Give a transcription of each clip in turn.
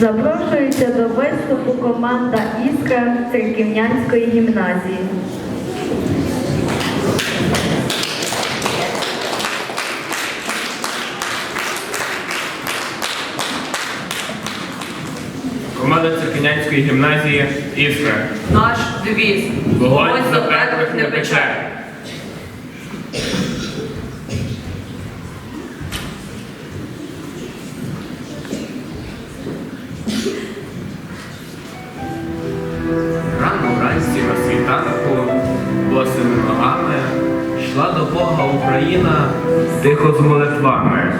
Запрошується до виступу команда Іскра Церківнянської гімназії. Команда Церкинянської гімназії Іскра. Наш девіз. Вогонь запеклих не пече. Україна тихо з молитвами,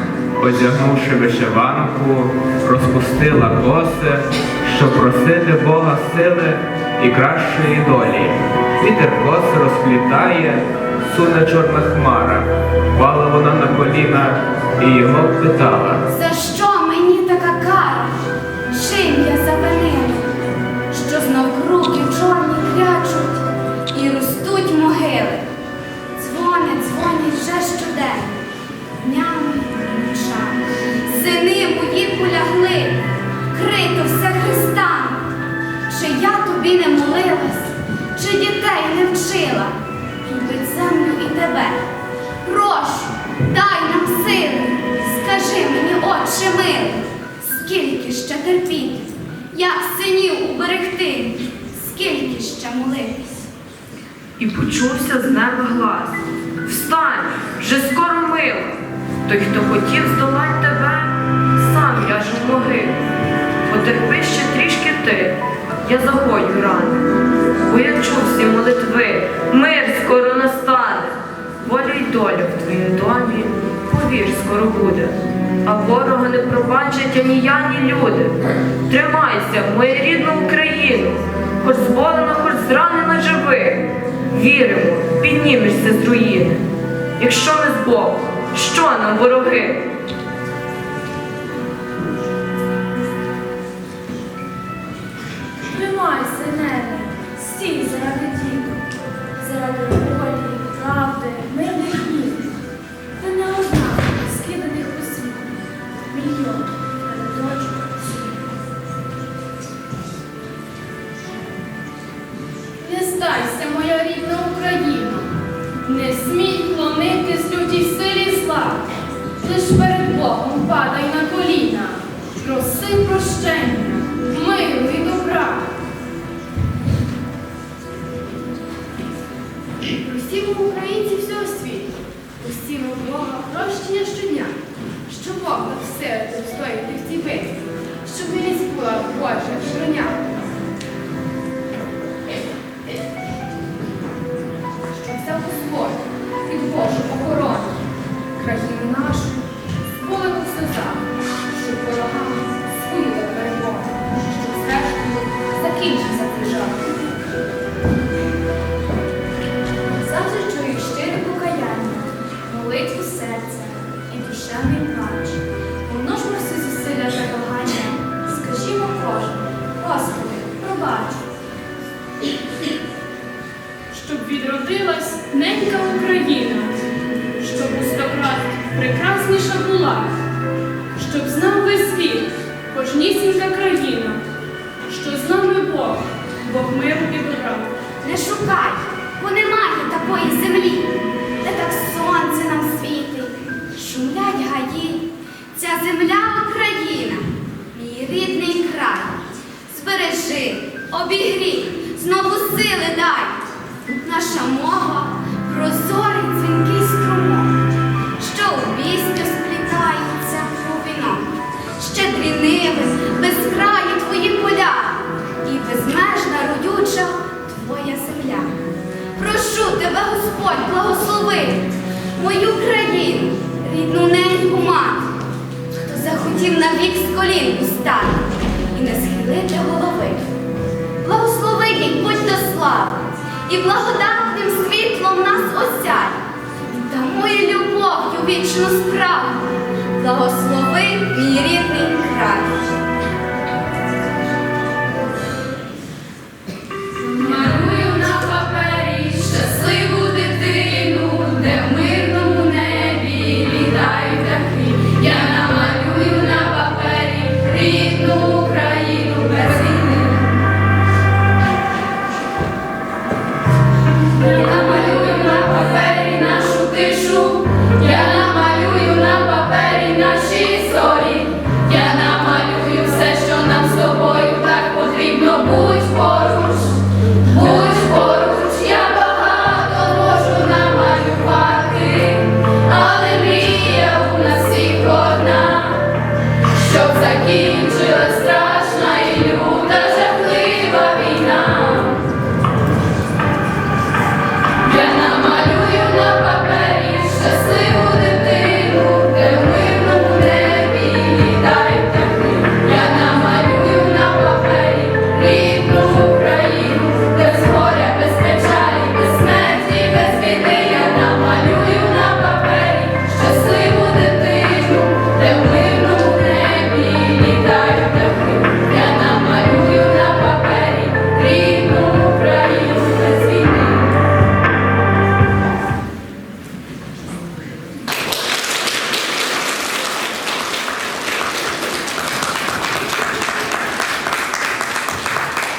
одягнувши вишиванку, розпустила коси, щоб просити Бога сили і кращої долі. Вітер коси розплітає, суне чорна хмара, впала вона на коліна і його питала. За що днями і ночами. Сини мої полягли, крито все хрестами. Чи я тобі не молилась, чи дітей не вчила? Любить землю і тебе. Прошу, дай нам сили, скажи мені, отче милий, скільки ще терпіти, як синів уберегти, скільки ще молитись. І почувся з неба глас. Встань, вже скоро мило. Той, хто хотів здолать тебе, сам ляже в могилу. Потерпи ще трішки ти, я загою рани. Бо я чув всі молитви, мир скоро настане. Воля й доля в твоїм домі, повір, скоро буде. А ворога не пробачать ані я, ні люди. Тримайся, моя рідна Україна, хоч зболена, хоч зранена живи. Віримо, піднімешся з руїни. Якщо не з Богом, що нам вороги? Тримайся, небе, стій заради діток, заради волі, правди, мирних днів. Ти не одна скиданих у світ, мільйон передочок світу. Не здайся, моя рідна Україна, не смій клонитись лютій силі зла, лиш перед Богом падай на коліна, проси прощення, миру і добра. Усім українці всього світу, усім у Бога прощення щодня, що Бог дав сили встояти в цій битві, щоб милість була Божа щодня. Під Божу охорону, країну нашу, з болем у сльозах, щоб ворогам свою до перемогу, щоб зрештою закінчився цей жах. Завжди чую щире покаяння, молитву серця і душевний плач. Помножмо всі зусилля та кохання, скажімо кожен, Господи, пробач. щоб відродилась ненька Україна, прекрасніша була, щоб знав весь світ, кожнісінька країна, що з нами Бог, Бог миру і добра. Не шукай, бо немає такої землі, де так сонце нам світить, шумлять гаї. Ця земля Україна, мій рідний край. Збережи, обігрій, знову сили дай. Наша мова тебе, Господь, благослови мою країну, рідну неньку мати, хто захотів навік з колін устати і не схилити голови. Благослови їй, будь до слави, і благодатним світлом нас осяй, мою любов'ю вічну справу, благослови мій.